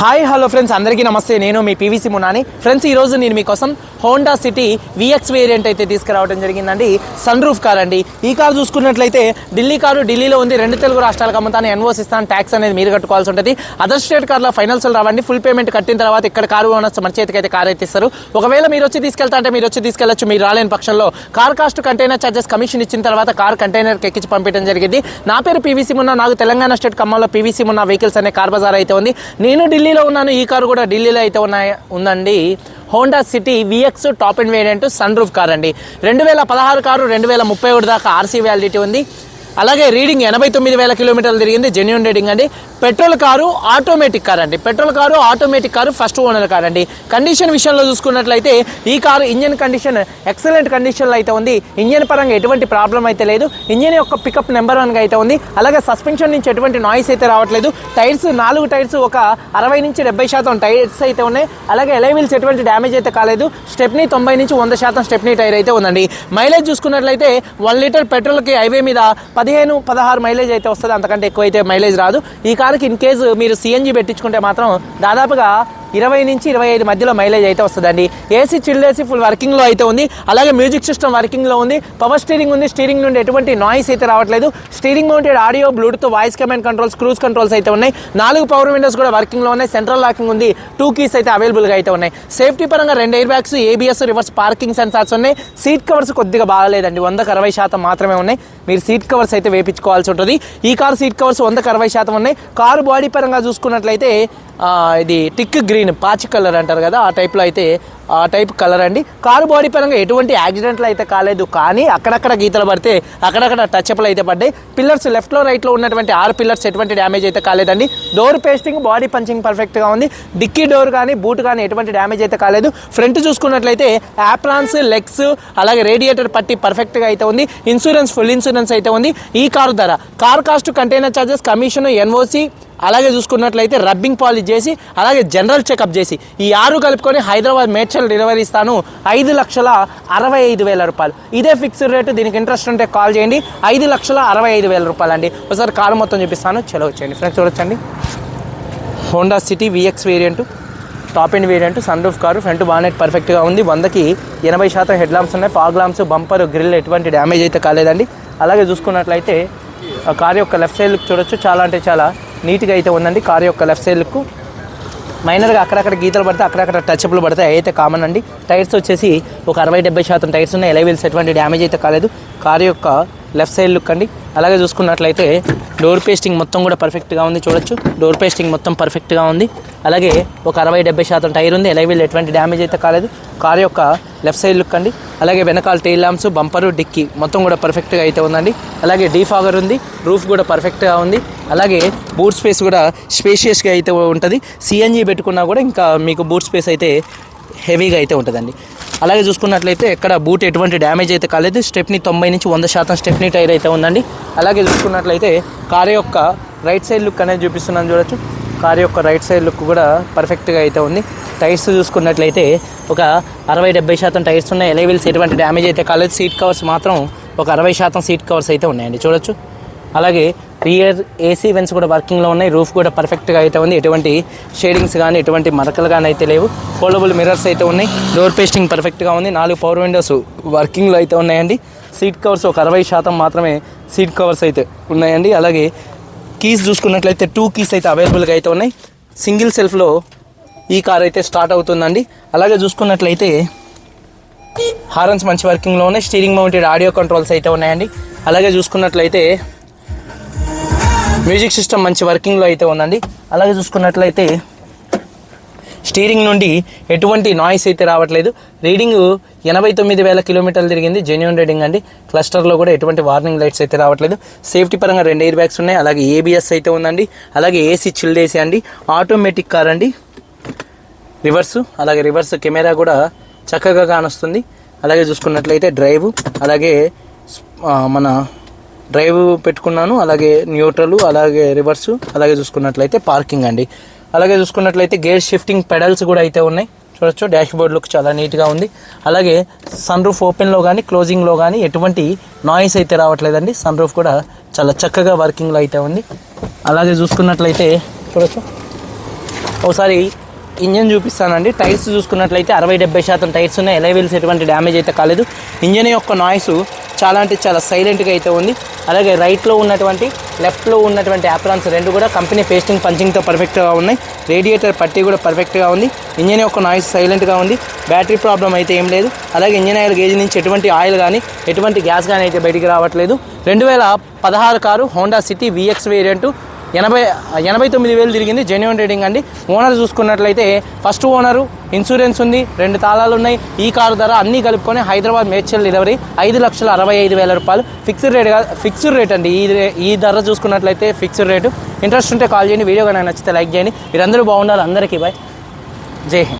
Hi hello friends. అందరికీ నమస్తే. నేను మీ పీవీసీ మునాని. ఫ్రెండ్స్ ఈరోజు నేను మీకోసం హోండా సిటీ విఎక్స్ వేరియంట్ అయితే తీసుకురావడం జరిగిందండి. సన్ రూఫ్ కార్ అండి. ఈ కార్ చూసుకున్నట్లయితే ఢిల్లీ కారు ఢిల్లీలో ఉంది. రెండు తెలుగు రాష్ట్రాలకు అమ్ముతాను ఎన్ఓస్ ఇస్తాను ట్యాక్స్ అనేది మీరు కట్టుకోవాల్సి ఉంటుంది. అదర్ స్టేట్ కార్లో ఫైనల్స్ రావండి. ఫుల్ పేమెంట్ కట్టిన తర్వాత ఇక్కడ కారు ఓనర్స్ మన చేతికి అయితే కార్ అయితే ఇస్తారు. ఒకవేళ మీరు వచ్చి తీసుకెళ్తా అంటే మీరు వచ్చి తీసుకెళ్ళొచ్చు మీరు రాలేని పక్షంలో car cost container charges commission ఇచ్చిన తర్వాత కార్ కంటైనర్కి ఎక్కించి పంపించడం జరిగింది. నా పేరు పీవీసీ మున్నా. నాకు తెలంగాణ స్టేట్ ఖమ్మంలో పీవీసీ మున్నా వెహికల్స్ అనే కార్ బజార్ అయితే ఉంది. నేను ఢిల్లీ ఢిల్లీలో ఉన్నాను. ఈ కారు కూడా ఢిల్లీలో అయితే ఉన్నాయి ఉందండి. Honda City VX top and variant sunroof car అండి రెండు వేల పదహారు కారు రెండు వేల ముప్పై ఒకటి దాకా ఆర్సీ వ్యాలిడిటీ ఉంది. అలాగే రీడింగ్ ఎనభై తొమ్మిది వేల కిలోమీటర్లు తిరిగింది. జెన్యున్ రీడింగ్ అండి. పెట్రోల్ కారు ఆటోమేటిక్ కార్ అండి. Petrol car automatic car first owner car అండి. కండిషన్ విషయంలో చూసుకున్నట్లయితే ఈ కారు ఇంజన్ కండిషన్ ఎక్సలెంట్ కండిషన్లో అయితే ఉంది. ఇంజన్ పరంగా ఎటువంటి ప్రాబ్లం అయితే లేదు. ఇంజన్ యొక్క పికప్ నెంబర్ వన్గా అయితే ఉంది. అలాగే సస్పెన్షన్ నుంచి ఎటువంటి నాయిస్ అయితే రావట్లేదు. టైర్స్ నాలుగు టైర్స్ ఒక అరవై నుంచి డెబ్బై శాతం టైర్స్ అయితే ఉన్నాయి. అలాగే ఎలైవిల్స్ ఎటువంటి డ్యామేజ్ అయితే కాలేదు. స్టెప్నీ తొంభై నుంచి వంద శాతం స్టెప్నీ టైర్ అయితే ఉందండి. మైలేజ్ చూసుకున్నట్లయితే వన్ లీటర్ పెట్రోల్కి హైవే మీద పదిహేను పదహారు మైలేజ్ అయితే వస్తుంది. అంతకంటే ఎక్కువ అయితే మైలేజ్ రాదు. ఈ కారుకి ఇన్ కేసు మీరు సిఎన్జి పెట్టించుకుంటే మాత్రం దాదాపుగా ఇరవై నుంచి ఇరవై ఐదు మధ్యలో మైలేజ్ అయితే వస్తుందండి. ఏసీ చిల్డ్ ఏసీ ఫుల్ వర్కింగ్లో అయితే ఉంది. అలాగే మ్యూజిక్ సిస్టమ్ వర్కింగ్లో ఉంది. పవర్ స్టీరింగ్ ఉంది. స్టీరింగ్ నుండి ఎటువంటి నాయిస్ అయితే రావట్లేదు. Steering mounted audio bluetooth voice command controls cruise controls అయితే ఉన్నాయి. నాలుగు పవర్ విండోస్ కూడా వర్కింగ్లో ఉన్నాయి. సెంట్రల్ లాకింగ్ ఉంది. టూ కీస్ అయితే అవైలబుల్గా అయితే ఉన్నాయి. సేఫ్టీ పరంగా రెండు airbags ABS reverse parking sensors ఉన్నాయి. సీట్ కవర్స్ కొద్దిగా బాగాలేదండి. వందకు అరవై శాతం మాత్రమే ఉన్నాయి. మీరు సీట్ కవర్స్ అయితే వేపించుకోవాల్సి ఉంటుంది. ఈ కార్ సీట్ కవర్స్ వందకు అరవై శాతం ఉన్నాయి. కారు బాడీ పరంగా చూసుకున్నట్లయితే ఇది టిక్ గ్రీన్ పాచి కలర్ అంటారు కదా ఆ టైప్లో అయితే ఆ టైప్ కలర్ అండి. కారు బాడీ పరంగా ఎటువంటి యాక్సిడెంట్లు అయితే కాలేదు కానీ అక్కడక్కడ గీతలు పడితే అక్కడక్కడ టచ్అప్లు అయితే పడ్డాయి. పిల్లర్స్ లెఫ్ట్లో రైట్లో ఉన్నటువంటి ఆరు పిల్లర్స్ ఎటువంటి డ్యామేజ్ అయితే కాలేదండి. డోర్ పేస్టింగ్ బాడీ పంచింగ్ పర్ఫెక్ట్గా ఉంది. డిక్కీ డోర్ కానీ బూట్ కానీ ఎటువంటి డ్యామేజ్ అయితే కాలేదు. ఫ్రంట్ చూసుకున్నట్లయితే యాప్రాన్స్ లెగ్స్ అలాగే రేడియేటర్ పట్టి పర్ఫెక్ట్గా అయితే ఉంది. ఇన్సూరెన్స్ ఫుల్ ఇన్సూరెన్స్ అయితే ఉంది. ఈ కారు ధర car cost container charges commission NOC అలాగే చూసుకున్నట్లయితే రబ్బింగ్ పాలిష్ చేసి అలాగే జనరల్ చెకప్ చేసి ఈ ఆరు కలుపుకొని హైదరాబాద్ మేడ్చల్ డెలివరీ ఇస్తాను. ఐదు లక్షల అరవై ఐదు వేల రూపాయలు. ఇదే ఫిక్స్డ్ రేటు దీనికి ఇంట్రెస్ట్ ఉంటే కాల్ చేయండి. ఐదు లక్షల అరవై ఐదు వేల రూపాయలు అండి ఒకసారి కారు మొత్తం చూపిస్తాను. చలో వచ్చేయండి. ఫ్రెండ్స్ చూడొచ్చండి Honda City VX variant top end variant sunroof car front bonnet పర్ఫెక్ట్గా ఉంది. వందకి ఎనభై శాతం హెడ్ లాంప్స్ ఉన్నాయి. ఫాగ్ లాంప్స్ బంపర్ గ్రిల్ ఎటువంటి డ్యామేజ్ అయితే కాలేదండి. అలాగే చూసుకున్నట్లయితే కార్ యొక్క లెఫ్ట్ సైడ్ లుక్ చూడొచ్చు. చాలా అంటే చాలా నీట్గా అయితే ఉందండి కార్ యొక్క లెఫ్ట్ సైడ్ లుక్. మైనర్గా అక్కడక్కడ గీతలు పడితే అక్కడక్కడ టచ్ప్లు పడితే అయితే కామన్ అండి. టైర్స్ వచ్చేసి ఒక అరవై డెబ్బై శాతం టైర్స్ ఉన్నాయి. ఎలైవిల్స్ ఎటువంటి డ్యామేజ్ అయితే కాలేదు. కారు యొక్క లెఫ్ట్ సైడ్ లుక్ అండి. అలాగే చూసుకున్నట్లయితే డోర్ పేస్టింగ్ మొత్తం కూడా పర్ఫెక్ట్గా ఉంది చూడొచ్చు. డోర్ పేస్టింగ్ మొత్తం పర్ఫెక్ట్గా ఉంది. అలాగే ఒక అరవై డెబ్బై శాతం టైర్ ఉంది. ఎలైవిల్ ఎటువంటి డ్యామేజ్ అయితే కాలేదు. కార్ యొక్క లెఫ్ట్ సైడ్ లుక్ అండి. అలాగే వెనకాల టైల్ ల్యాంప్స్ బంపరు డిక్కీ మొత్తం కూడా పర్ఫెక్ట్గా అయితే ఉందండి. అలాగే డీఫాగర్ ఉంది. రూఫ్ కూడా పర్ఫెక్ట్గా ఉంది. అలాగే బూట్ స్పేస్ కూడా స్పేషియస్గా అయితే ఉంటుంది. సిఎన్జి పెట్టుకున్నా కూడా ఇంకా మీకు బూట్ స్పేస్ అయితే హెవీగా అయితే ఉంటుందండి. అలాగే చూసుకున్నట్లయితే ఎక్కడ బూట్ ఎటువంటి డ్యామేజ్ అయితే కాలేదు. స్టెప్ని తొంభై నుంచి వంద శాతం స్టెప్ని టైర్ అయితే ఉందండి. అలాగే చూసుకున్నట్లయితే కార్ యొక్క రైట్ సైడ్ లుక్ అనేది చూపిస్తున్నాను చూడొచ్చు. కార్ యొక్క రైట్ సైడ్ లుక్ కూడా పర్ఫెక్ట్గా అయితే ఉంది. టైర్స్ చూసుకున్నట్లయితే ఒక అరవై డెబ్బై శాతం టైర్స్ ఉన్నాయి. ఎలైవిల్స్ ఎటువంటి డ్యామేజ్ అయితే కాలేదు. సీట్ కవర్స్ మాత్రం ఒక అరవై శాతం సీట్ కవర్స్ అయితే ఉన్నాయండి. చూడొచ్చు. అలాగే రియర్ ఏసీ వెన్స్ కూడా వర్కింగ్లో ఉన్నాయి. రూఫ్ కూడా పర్ఫెక్ట్గా అయితే ఉంది. ఎటువంటి షేడింగ్స్ కానీ ఎటువంటి మరకలు కానీ అయితే లేవు. ఫోల్డబుల్ మిర్రర్స్ అయితే ఉన్నాయి. డోర్ పేస్టింగ్ పర్ఫెక్ట్గా ఉంది. నాలుగు పవర్ విండోస్ వర్కింగ్లో అయితే ఉన్నాయండి. సీట్ కవర్స్ ఒక అరవై శాతం మాత్రమే సీట్ కవర్స్ అయితే ఉన్నాయండి. అలాగే కీస్ చూసుకున్నట్లయితే టూ కీస్ అయితే అవైలబుల్గా అయితే ఉన్నాయి. సింగిల్ సెల్ఫ్లో ఈ కార్ అయితే స్టార్ట్ అవుతుందండి. అలాగే చూసుకున్నట్లయితే హారన్స్ మంచి వర్కింగ్లో ఉన్నాయి. స్టీరింగ్ మౌంటెడ్ ఆడియో కంట్రోల్స్ అయితే ఉన్నాయండి. అలాగే చూసుకున్నట్లయితే మ్యూజిక్ సిస్టమ్ మంచి వర్కింగ్లో అయితే ఉందండి. అలాగే చూసుకున్నట్లయితే స్టీరింగ్ నుండి ఎటువంటి నాయిస్ అయితే రావట్లేదు. రీడింగ్ ఎనభై తొమ్మిది వేల కిలోమీటర్లు తిరిగింది. జెన్యున్ రీడింగ్ అండి. క్లస్టర్లో కూడా ఎటువంటి వార్నింగ్ లైట్స్ అయితే రావట్లేదు. సేఫ్టీ పరంగా రెండు ఎయిర్ బ్యాగ్స్ ఉన్నాయి. అలాగే ఏబిఎస్ అయితే ఉందండి. అలాగే ఏసీ చిల్డ్ ఏసీ అండి. ఆటోమేటిక్ కార్ అండి. రివర్స్ అలాగే రివర్స్ కెమెరా కూడా చక్కగా కానొస్తుంది. అలాగే చూసుకున్నట్లయితే డ్రైవ్ అలాగే మన డ్రైవ్ పెట్టుకున్నాను అలాగే న్యూట్రల్ అలాగే రివర్స్ అలాగే చూసుకున్నట్లయితే పార్కింగ్ అండి. అలాగే చూసుకున్నట్లయితే గేర్ షిఫ్టింగ్ పెడల్స్ కూడా అయితే ఉన్నాయి. చూడొచ్చు డాష్ బోర్డ్ లుక్ చాలా నీట్గా ఉంది. అలాగే సన్ రూఫ్ ఓపెన్లో కానీ క్లోజింగ్లో కానీ ఎటువంటి నాయిస్ అయితే రావట్లేదండి. సన్ రూఫ్ కూడా చాలా చక్కగా వర్కింగ్లో అయితే ఉంది. అలాగే చూసుకున్నట్లయితే చూడొచ్చు. ఒకసారి ఇంజన్ చూపిస్తానండి. టైర్స్ చూసుకున్నట్లయితే అరవై డెబ్బై శాతం టైర్స్ ఉన్నాయి. ఎలా ఎటువంటి డ్యామేజ్ అయితే కాలేదు. ఇంజన్ యొక్క నాయిస్ చాలా అంటే చాలా సైలెంట్గా అయితే ఉంది. అలాగే రైట్లో ఉన్నటువంటి లెఫ్ట్లో ఉన్నటువంటి యాప్రాన్స్ రెండు కూడా కంపెనీ పేస్టింగ్ పంచింగ్తో పర్ఫెక్ట్గా ఉన్నాయి. రేడియేటర్ పట్టి కూడా పర్ఫెక్ట్గా ఉంది. ఇంజన్ యొక్క నాయిస్ సైలెంట్గా ఉంది. బ్యాటరీ ప్రాబ్లం అయితే ఏం లేదు. అలాగే ఇంజన్ ఆయిల్ గేజ్ నుంచి ఎటువంటి ఆయిల్ కానీ ఎటువంటి గ్యాస్ కానీ అయితే బయటికి రావట్లేదు. రెండు వేల పదహారు car Honda City VX variant ఎనభై ఎనభై తొమ్మిది వేలు తిరిగింది జెన్యున్ రేటింగ్ అండి. ఓనర్ చూసుకున్నట్లయితే ఫస్ట్ ఓనరు ఇన్సూరెన్స్ ఉంది రెండు తాళాలు ఉన్నాయి. ఈ కారు ధర అన్నీ కలుపుకొని హైదరాబాద్ మేడ్చల్ డెలివరీ ఐదు లక్షల అరవై ఐదు వేల రూపాయలు. ఫిక్స్డ్ రేట్ ఫిక్స్డ్ రేట్ అండి. ఈ రే- ఈ ధర చూసుకున్నట్లయితే ఫిక్స్డ్ రేటు ఇంట్రెస్ట్ ఉంటే కాల్ చేయండి వీడియో కానీ నచ్చితే లైక్ చేయండి. మీరందరూ బాగుండాలి. అందరికీ బాయ్ జై హింద్.